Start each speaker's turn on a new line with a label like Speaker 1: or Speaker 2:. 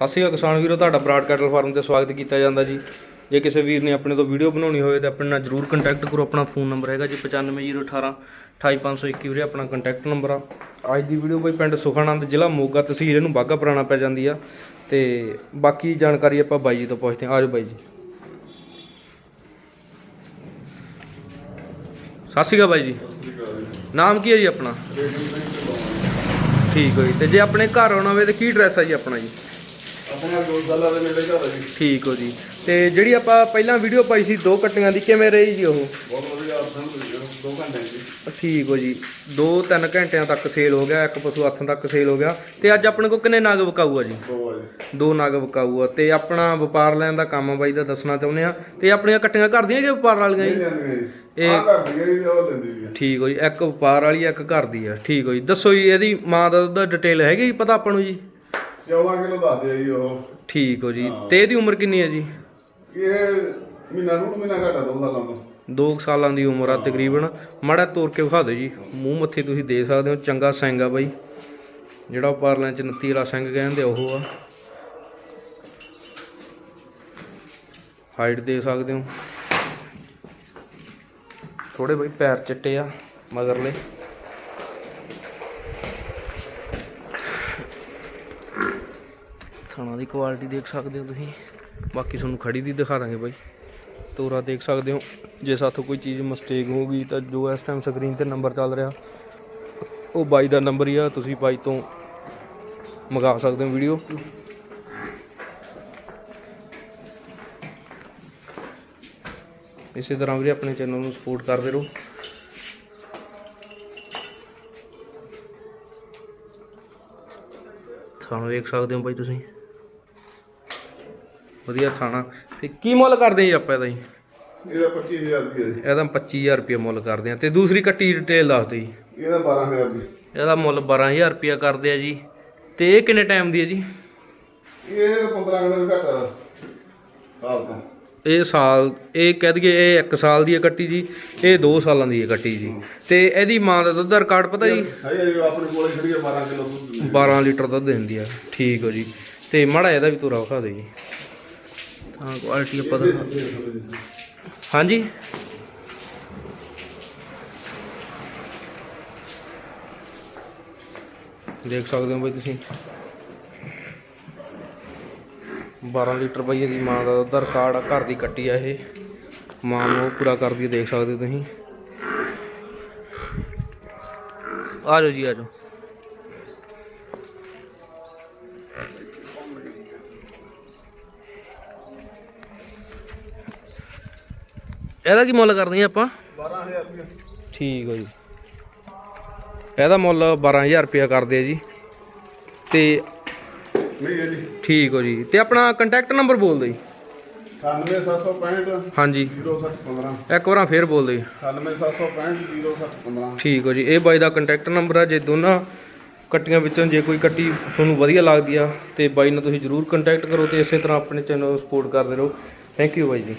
Speaker 1: ਸਤਿ ਸ਼੍ਰੀ ਅਕਾਲ ਕਿਸਾਨ ਵੀਰੋ, ਤੁਹਾਡਾ ਬਰਾਡ ਕੈਟਲ ਫਾਰਮ ਤੇ ਸਵਾਗਤ ਕੀਤਾ ਜਾਂਦਾ ਜੀ। ਜੇ ਕਿਸੇ ਵੀਰ ਨੇ ਆਪਣੇ ਤੋਂ ਵੀਡੀਓ ਬਣਾਉਣੀ ਹੋਵੇ ਤਾਂ ਆਪਣੇ ਨਾਲ ਜਰੂਰ ਕੰਟੈਕਟ ਕਰੋ, ਆਪਣਾ ਫੋਨ ਨੰਬਰ ਹੈਗਾ ਜੀ 9518 28521 ਵੀਰੇ ਆਪਣਾ ਕੰਟੈਕਟ ਨੰਬਰ ਆ। ਅੱਜ ਦੀ ਵੀਡੀਓ ਬਈ ਪਿੰਡ ਸੁਖਾਨੰਦ, ਜ਼ਿਲ੍ਹਾ ਮੋਗਾ, ਤਹਿਸੀਲ ਇਹਨੂੰ ਬਾਗਾ ਪੁਰਾਣਾ ਪੈ ਜਾਂਦੀ ਆ। ਤੇ ਬਾਕੀ ਜਾਣਕਾਰੀ ਆਪਾਂ ਬਾਈ ਜੀ ਤੋਂ ਪੁੱਛਦੇ ਹਾਂ। ਆਜੋ ਬਾਈ ਜੀ। ਸਤਿ ਸ਼੍ਰੀ ਅਕਾਲ ਬਾਈ ਜੀ। ਨਾਮ ਕੀ ਹੈ ਜੀ ਆਪਣਾ? ਠੀਕ ਹੋ ਜੀ। ਤੇ ਜੇ ਆਪਣੇ ਘਰ ਆਉਣਾ ਹੋਵੇ ਤਾਂ ਕੀ ਐਡਰੈਸ ਹੈ ਜੀ ਆਪਣਾ ਜੀ?
Speaker 2: ਆਪਣਾ ਦੋ ਸਾਲਾਂ ਦੇ ਨੇੜੇ ਘਰ ਹੈ ਜੀ।
Speaker 1: ਠੀਕ ਹੋ ਜੀ। ਤੇ ਜਿਹੜੀ ਆਪਾਂ ਪਹਿਲਾਂ ਵੀਡੀਓ ਪਾਈ ਸੀ ਦੋ ਕੱਟੀਆਂ ਦੀ ਕਿਵੇਂ ਰਹੀ ਜੀ ਉਹ?
Speaker 2: ਬਹੁਤ ਵਧੀਆ ਆਪਸ਼ਨ ਹੋਈ ਹੈ ਦੋ ਘੰਟੇ ਦੀ।
Speaker 1: ਠੀਕ ਹੋ ਜੀ। 2-3 ਘੰਟਿਆਂ ਤੱਕ ਸੇਲ ਹੋ ਗਿਆ ਇੱਕ ਪਸ਼ੂ ਹੱਥਾਂ ਤੱਕ ਸੇਲ ਹੋ ਗਿਆ। ਤੇ ਅੱਜ ਆਪਣੇ ਕੋਲ ਕਿੰਨੇ ਨਗ ਵਿਕਾਊ ਆ ਜੀ?
Speaker 2: ਦੋ
Speaker 1: ਨਗ ਵਿਕਾਊ ਆ। ਤੇ ਆਪਣਾ ਵਪਾਰ ਲੈਣ ਦਾ ਕੰਮ ਆ ਬਾਈ ਦਾ ਦੱਸਣਾ ਚਾਹੁੰਦੇ ਆ। ਤੇ ਆਪਣੀਆਂ ਕੱਟੀਆਂ ਕਰਦੀਆਂ ਕਿ ਵਪਾਰ ਵਾਲੀਆਂ ਜੀ?
Speaker 2: ਜੀ
Speaker 1: ਇਹ-
Speaker 2: ਇਹ ਘਰ ਦੀ ਹੈ ਉਹ ਲੈਂਦੀ ਵੀ ਹੈ
Speaker 1: ਠੀਕ ਹੋ ਜੀ। ਇੱਕ ਵਪਾਰ ਵਾਲੀ ਆ, ਇੱਕ ਘਰ ਦੀ ਆ। ਠੀਕ ਹੋ ਜੀ। ਦੱਸੋ ਜੀ ਇਹਦੀ ਮਾਂ ਦਾ ਦੁੱਧ ਡਿਟੇਲ ਹੈਗੀ ਜੀ ਪਤਾ ਆਪਾਂ ਨੂੰ ਜੀ?
Speaker 2: 14 ਕਿਲੋ ਦੱਸਦੇ ਆ ਜੀ ਉਹ।
Speaker 1: ਠੀਕ ਹੋ ਜੀ। ਤੇ ਇਹਦੀ ਉਮਰ ਕਿੰਨੀ ਹੈ ਜੀ?
Speaker 2: ਇਹ ਮਹੀਨਾ ਨੂੰ ਮਹੀਨਾ ਘਟਾ ਦੋ ਸਾਲਾਂ ਤੋਂ।
Speaker 1: 2 ਸਾਲਾਂ ਦੀ ਉਮਰ ਆ ਤਕਰੀਬਨ। ਮਾੜਾ ਤੋੜ ਕੇ ਵਿਖਾ ਦਿਓ ਜੀ। ਮੂੰਹ ਮੱਥੇ ਤੁਸੀਂ ਦੇਖ ਸਕਦੇ ਹੋ ਚੰਗਾ ਸਿੰਘ ਆ ਬਾਈ। ਜਿਹੜਾ ਪਾਰਲਾਂ ਚ 29 ਵਾਲਾ ਸਿੰਘ ਕਹਿੰਦੇ ਉਹ ਆ। ਹਾਈਟ ਦੇਖ ਸਕਦੇ ਹੋ। ਥੋੜੇ ਬਾਈ ਪੈਰ ਚਿੱਟੇ ਆ ਮਗਰਲੇ। ਥਣਾ ਦੀ ਕੁਆਲਿਟੀ ਦੇਖ ਸਕਦੇ ਹੋ ਤੁਸੀਂ। ਬਾਕੀ ਤੁਹਾਨੂੰ ਖੜੀ ਦੀ ਦਿਖਾ ਦਾਂਗੇ ਬਾਈ। ਤੋਰਾ ਦੇਖ ਸਕਦੇ ਹੋ। ਜੇ ਸਾਥੋਂ ਕੋਈ ਚੀਜ਼ ਮਿਸਟੇਕ ਹੋ ਗਈ ਤਾਂ ਜੋ ਇਸ ਟਾਈਮ ਸਕਰੀਨ ਤੇ ਨੰਬਰ ਚੱਲ ਰਿਹਾ, ਉਹ ਬਾਈ ਦਾ ਨੰਬਰ ਹੀ ਆ। ਤੁਸੀਂ ਬਾਈ ਤੋਂ ਮੰਗਾ ਸਕਦੇ ਹੋ ਵੀਡੀਓ ਇਸੇ ਤਰ੍ਹਾਂ ਵੀ ਆਪਣੇ ਚੈਨਲ ਨੂੰ ਸਪੋਰਟ ਕਰਦੇ ਰਹੋ। ਥਾਣਾ ਵੇਖ ਸਕਦੇ ਹੋ ਬਾਈ ਤੁਸੀਂ। ਵਧੀਆ ਥਾਣਾ। ਤੇ ਕੀ ਮੁੱਲ ਕਰਦੇ ਜੀ ਆਪਾਂ ਇਹਦਾ ਜੀ?
Speaker 2: ਇਹਦਾ 25000 ਰੁਪਏ ਜੀ।
Speaker 1: ਇਹਦਾ 25000 ਰੁਪਏ ਮੁੱਲ ਕਰਦੇ ਆ। ਤੇ ਦੂਸਰੀ ਕੱਟੀ ਡਿਟੇਲ ਦੱਸ ਦਿਓ ਜੀ।
Speaker 2: ਇਹਦਾ 12000 ਦੀ
Speaker 1: ਇਹਦਾ ਮੁੱਲ 12000 ਰੁਪਏ ਕਰਦੇ ਆ ਜੀ। ਤੇ ਇਹ ਕਿੰਨੇ ਟਾਈਮ ਦੀ ਹੈ ਜੀ?
Speaker 2: ਇਹ 15 ਕਿਲੋ ਘਟਾ ਸਾਲ ਤੋਂ।
Speaker 1: ਇਹ ਸਾਲ ਇਹ ਕਹਿ ਦਈਏ ਇਹ 1 ਸਾਲ ਦੀ ਹੈ ਕੱਟੀ ਜੀ। ਇਹ 2 ਸਾਲਾਂ ਦੀ ਹੈ ਕੱਟੀ ਜੀ। ਤੇ ਇਹਦੀ ਮਾਂ ਦਾ ਦੁੱਧ ਦਾ ਰਿਕਾਰਡ ਪਤਾ ਜੀ?
Speaker 2: ਹੈ ਜੀ ਆਪਣੇ ਕੋਲੇ ਖੜੀ ਹੈ 12 ਕਿਲੋ ਦੁੱਧ
Speaker 1: 12 ਲੀਟਰ ਦੁੱਧ ਦਿੰਦੀ ਆ ਠੀਕ ਹੋ ਜੀ। ਤੇ ਮਾੜਾ ਇਹਦਾ ਵੀ ਤੁਰਾ ਵਿਖਾ ਦਿਓ ਜੀ। ਹਾਂ ਕੁਆਲਿਟੀ ਆਪਾਂ ਦਿਖਾ ਹਾਂਜੀ? ਦੇਖ ਸਕਦੇ ਹੋ ਬਈ ਤੁਸੀਂ। 12 ਲੀਟਰ ਬਈ ਇਹਦੀ ਮਾਂ ਦਾ ਦੁੱਧ ਦਾ ਰਿਕਾਰਡ ਆ ਘਰ ਦੀ ਕੱਟੀ ਆ ਇਹ। ਮਾਂ ਨੂੰ ਉਹ ਪੂਰਾ ਕਰਦੀ ਆ, ਦੇਖ ਸਕਦੇ ਹੋ ਤੁਸੀਂ। ਆ ਜਾਓ ਜੀ ਆ ਜਾਓ। ਇਹਦਾ ਕੀ ਮੁੱਲ ਕਰਦੇ ਆ ਆਪਾਂ?
Speaker 2: 12000 ਰੁਪਏ
Speaker 1: ਠੀਕ ਹੋ ਜੀ। ਇਹਦਾ ਮੁੱਲ 12000 ਰੁਪਇਆ ਕਰਦੇ ਆ ਜੀ। ਤੇ ਠੀਕ ਹੋ ਜੀ। ਤੇ ਆਪਣਾ ਕੰਟੈਕਟ ਨੰਬਰ ਬੋਲ ਦਿਓ ਜੀ।
Speaker 2: 98765
Speaker 1: ਹਾਂਜੀ।
Speaker 2: 0615
Speaker 1: ਇੱਕ ਵਾਰਾਂ ਫੇਰ ਬੋਲ ਦਿਓ ਜੀ।
Speaker 2: 98765 0615
Speaker 1: ਠੀਕ ਹੋ ਜੀ। ਇਹ ਬਾਈ ਦਾ ਕੰਟੈਕਟ ਨੰਬਰ ਆ। ਜੇ ਦੋਨਾਂ ਕੱਟੀਆਂ ਵਿੱਚੋਂ ਜੇ ਕੋਈ ਕੱਟੀ ਤੁਹਾਨੂੰ ਵਧੀਆ ਲੱਗਦੀ ਆ ਤੇ ਬਾਈ ਨਾਲ ਤੁਸੀਂ ਜਰੂਰ ਕੰਟੈਕਟ ਕਰੋ ਤੇ ਇਸੇ ਤਰ੍ਹਾਂ ਆਪਣੇ ਚੈਨਲ ਨੂੰ ਸਪੋਰਟ ਕਰਦੇ ਰਹੋ। ਥੈਂਕ ਯੂ ਬਾਈ ਜੀ।